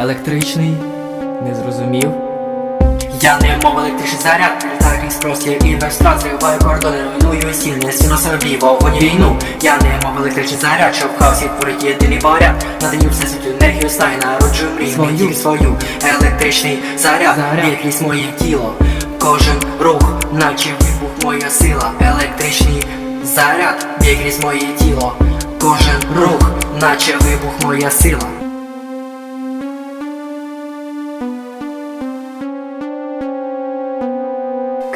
Електричний, не зрозумів. Я не мов електричний заряд, літаю крізь простір і весь страт зриваю кордони, руйную сильне сіно собі вогонь війну. Я не мов електричний заряд, що в хаосі творить єдиний поряд. Надаю все світу енергію стай, народжую мрію, Свою. свою. Електричний заряд, Заряд. крізь моє тіло. Кожен рух, наче вибух моя сила. Електричний заряд, б'є крізь моє тіло. Кожен рух, наче вибух моя сила.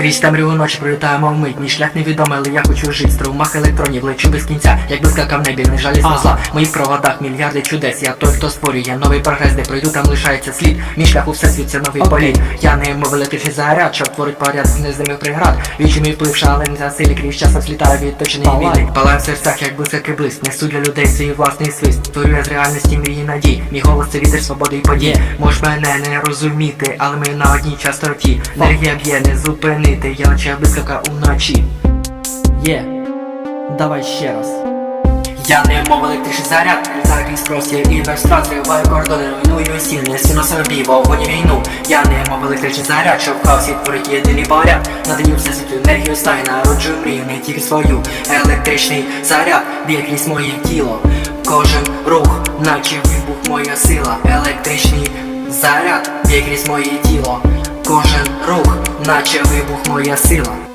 Крізь темряву ночі пролітаємо вмить Мій шлях невідомий, але я хочу жити Струмах електронів, лечу без кінця. Як блискавка в небі, не жалість Ага. зла. Моїх проводах мільярди чудес Я той, хто створює новий прогрес, де пройду, там лишається слід. Мій шлях у всесвіт, це новий Окей. політ. Я не мов електричний заряд, що творить поряд з неземних преград. Вічі мій вплив шалений за силі, крізь часом слітає відточений Палай. вітер. Палаю в серцях, як блискавки блиск Несу для людей свій власний свист. Створює з реальності мрії надій Мій голос це вітер свободи і подій. Є. Можеш мене не розуміти, але ми на одній частоті. Енергія б'є, не зупинити, я наче блискавка уночі Є. Давай ще раз. Я не мов електричний заряд, літаю крізь простір і весь страт зриваю кордони, руйную сильне сіно собі, вогонь війну. Я не мов електричний заряд, що в хаосі творить єдиний поряд. Надаю все світу енергію стай, народжую мрію, не тільки свою. Електричний заряд б'є крізь моє тіло. Кожен рух, наче вибух моя сила. Електричний заряд б'є крізь моє тіло. Наче вибух моя сила.